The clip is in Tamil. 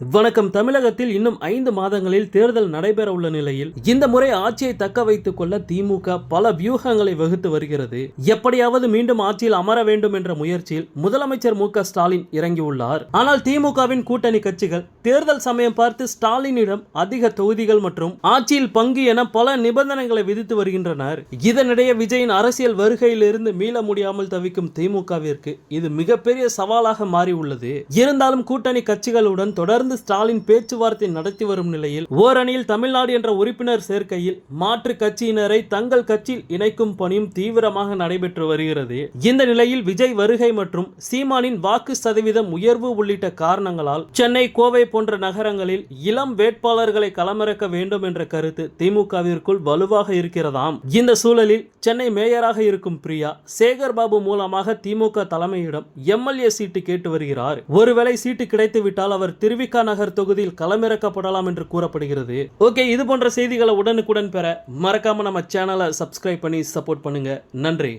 வணக்கம். தமிழகத்தில் இன்னும் ஐந்து மாதங்களில் தேர்தல் நடைபெற உள்ள நிலையில் இந்த முறை ஆட்சியை தக்க வைத்துக் கொள்ள திமுக பல வியூகங்களை வகுத்து வருகிறது. எப்படியாவது மீண்டும் ஆட்சியில் அமர வேண்டும் என்ற முயற்சியில் முதலமைச்சர் மு க ஸ்டாலின் இறங்கியுள்ளார். ஆனால் திமுகவின் கூட்டணி கட்சிகள் தேர்தல் சமயம் பார்த்து ஸ்டாலினிடம் அதிக தொகுதிகள் மற்றும் ஆட்சியில் பங்கு என பல நிபந்தனைகளை விதித்து வருகின்றனர். இதனிடையே விஜயின் அரசியல் வருகையிலிருந்து மீள முடியாமல் தவிக்கும் திமுகவிற்கு இது மிகப்பெரிய சவாலாக மாறியுள்ளது. இருந்தாலும் கூட்டணி கட்சிகளுடன் தொடர்ந்து ஸ்டாலின் பேச்சுவார்த்தை நடத்தி வரும் நிலையில் ஓரணியில் தமிழ்நாடு என்ற உறுப்பினர் சேர்க்கையில் மாற்று கட்சியினரை தங்கள் கட்சியில் இணைக்கும் பணியும் தீவிரமாக நடைபெற்று வருகிறது. இந்த நிலையில் விஜய் வருகை மற்றும் சீமானின் வாக்கு சதவீதம் உயர்வு உள்ளிட்ட காரணங்களால் சென்னை கோவை போன்ற நகரங்களில் இளம் வேட்பாளர்களை களமிறக்க வேண்டும் என்ற கருத்து திமுகவிற்குள் வலுவாக இருக்கிறதாம். இந்த சூழலில் சென்னை மேயராக இருக்கும் பிரியா சேகர் பாபு மூலமாக திமுக தலைமையிடம் எம்எல்ஏ சீட்டு கேட்டு வருகிறார். ஒருவேளை சீட்டு கிடைத்துவிட்டால் அவர் அமெரிக்கா நகர் தொகுதியில் களமிறக்கப்படலாம் என்று கூறப்படுகிறது. ஓகே இது போன்ற செய்திகளை உடனுக்குடன் பெற மறக்காம நம்ம சேனலை சப்ஸ்கிரைப் பண்ணி சப்போர்ட் பண்ணுங்க. நன்றி.